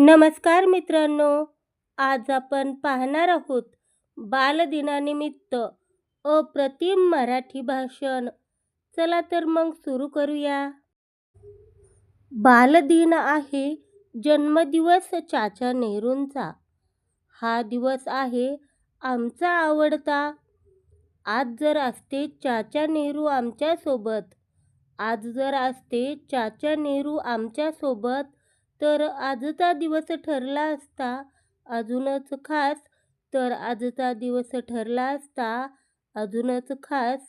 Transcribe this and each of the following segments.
नमस्कार मित्रांनो आज आपण पाहणार आहोत बालदिनानिमित्त अप्रतिम मराठी भाषण. चला तर मग सुरू करूया. बालदिन आहे जन्मदिवस चाचा नेहरूंचा. हा दिवस आहे आमचा आवडता. आज जर असते चाचा नेहरू आमच्यासोबत. आज जर असते चाचा नेहरू आमच्यासोबत तर आजचा दिवस ठरला असता अजूनच खास तर आजचा दिवस ठरला असता अजूनच खास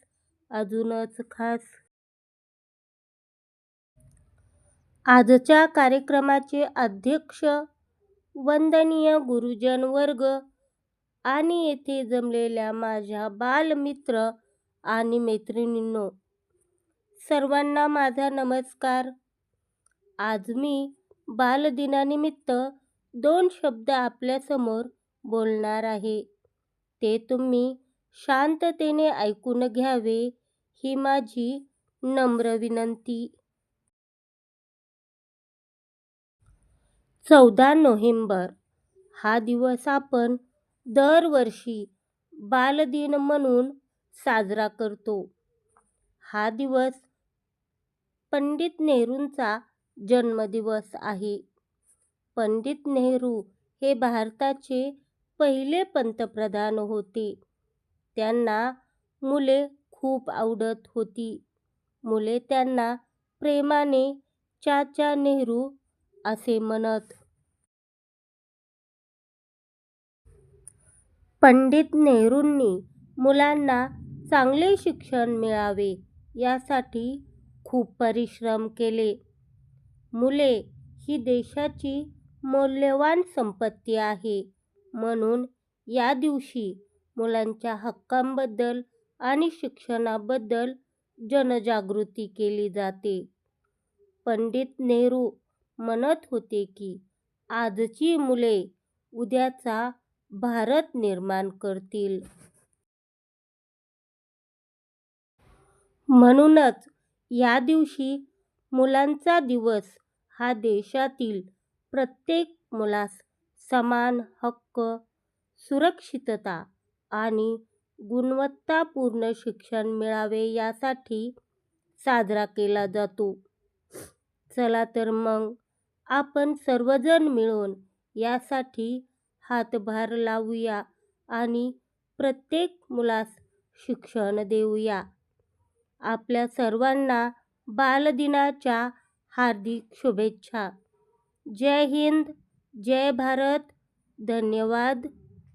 अजूनच खास. आजच्या कार्यक्रमाचे अध्यक्ष वंदनीय गुरुजन वर्ग आणि येथे जमलेल्या माझ्या बालमित्र आणि मैत्रिणींनो सर्वांना माझा नमस्कार. आज मी बालदिनानिमित्त दोन शब्द आपल्यासमोर बोलणार आहे. ते तुम्ही शांततेने ऐकून घ्यावे ही माझी नम्र विनंती. चौदा नोव्हेंबर हा दिवस आपण दरवर्षी बालदिन म्हणून साजरा करतो. हा दिवस पंडित नेहरूंचा जन्मदिवस आहे. पंडित नेहरू हे भारताचे पहिले पंतप्रधान होते. त्यांना मुले खूप आवडत होती. मुले त्यांना प्रेमाने चाचा नेहरू असे म्हणत. पंडित नेहरूंनी मुलांना चांगले शिक्षण मिळावे यासाठी खूप परिश्रम केले. मुले ही देशाची मौल्यवान संपत्ती आहे. म्हणून या दिवशी मुलांच्या हक्कांबद्दल आणि शिक्षणाबद्दल जनजागृती केली जाते. पंडित नेहरू म्हणत होते की आजची मुले उद्याचा भारत निर्माण करतील. म्हणूनच या दिवशी मुलांचा दिवस हा देशातील प्रत्येक मुलास समान हक्क सुरक्षितता आणि गुणवत्तापूर्ण शिक्षण मिळावे यासाठी साजरा केला जातो. चला तर मग आपण सर्वजण मिळून यासाठी हातभार लावूया आणि प्रत्येक मुलास शिक्षण देऊया. आपल्या सर्वांना बालदिनाच्या हार्दिक शुभेच्छा. जय हिंद जय भारत. धन्यवाद.